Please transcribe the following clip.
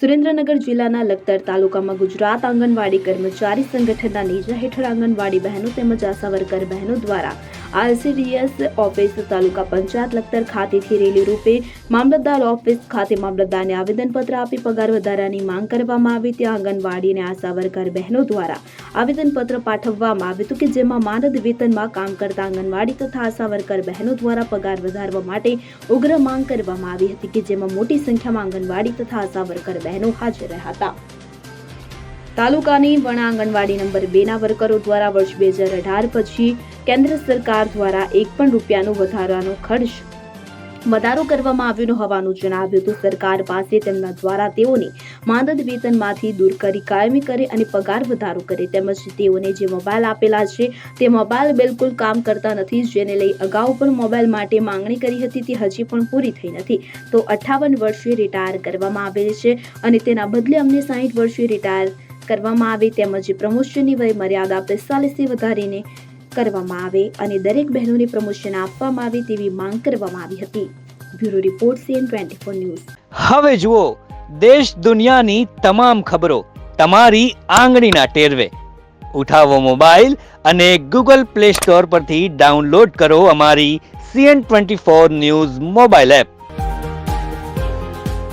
સુરેન્દ્રનગર જિલ્લાના લખતર તાલુકામાં ગુજરાત આંગણવાડી કર્મચારી સંગઠનના નેજા હેઠળ આંગણવાડી બહેનો તેમજ આશા વર્કર બહેનો દ્વારા આરસીડીએસ ઓફિસ તાલુકા પંચાયત લખતર ખાતેથી રેલી રૂપે મામલતદાર ઓફિસ ખાતે મામલતદારને આવેદનપત્ર આપી પગાર વધારાની માંગ કરવામાં આવી. ત્યાં આંગણવાડી અને આશા વર્કર બહેનો દ્વારા આવેદનપત્ર પાઠવવામાં આવ્યું હતું કે જેમાં માનદ વેતનમાં કામ કરતા આંગણવાડી તથા આશા વર્કર બહેનો દ્વારા પગાર વધારવા માટે ઉગ્ર માંગ કરવામાં આવી હતી કે જેમાં મોટી સંખ્યામાં આંગણવાડી તથા આશા વર્કર બહેનો હાજર રહ્યા હતા. તાલુકાની વણા આંગણવાડી નંબર બેના વર્કરો દ્વારા વર્ષ બે હજાર અઢાર પછી કેન્દ્ર સરકાર દ્વારા એક પણ રૂપિયાનો વધારાનો ખર્ચ વધારો કરવામાં આવ્યો હોવાનું જણાવ્યું હતું. સરકાર પાસે તેમના દ્વારા તેઓને માનદ વેતનમાંથી દૂર કરી કાયમી કરે અને પગાર વધારો કરે. તેમજ તેઓને જે મોબાઈલ આપેલા છે, તે મોબાઈલ બિલકુલ કામ કરતા નથી, જેને લઈ અગાઉ પણ મોબાઈલ માટે માંગણી કરી હતી, તે હજી પણ પૂરી થઈ નથી. તો અઠ્ઠાવન વર્ષે રિટાયર કરવામાં આવેલ છે અને તેના બદલે અમને સાહીઠ વર્ષે રિટાયર કરવામાં આવે તેમજ પ્રમોશનની વય મર્યાદા પિસ્તાલીસથી વધારીને કરવામાં આવે અને દરેક બહેનોને પ્રમોશન આપવામાં આવે તેવી માંગ કરવામાં આવી હતી. Bureau report CN twenty four news. હવે જુઓ, દેશ દુનિયાની તમામ ખબરો તમારી આંગળીના ટેરવે. ઉઠાવો મોબાઈલ અને ગૂગલ પ્લે સ્ટોર પરથી ડાઉનલોડ કરો અમારી CN twenty four news mobile app.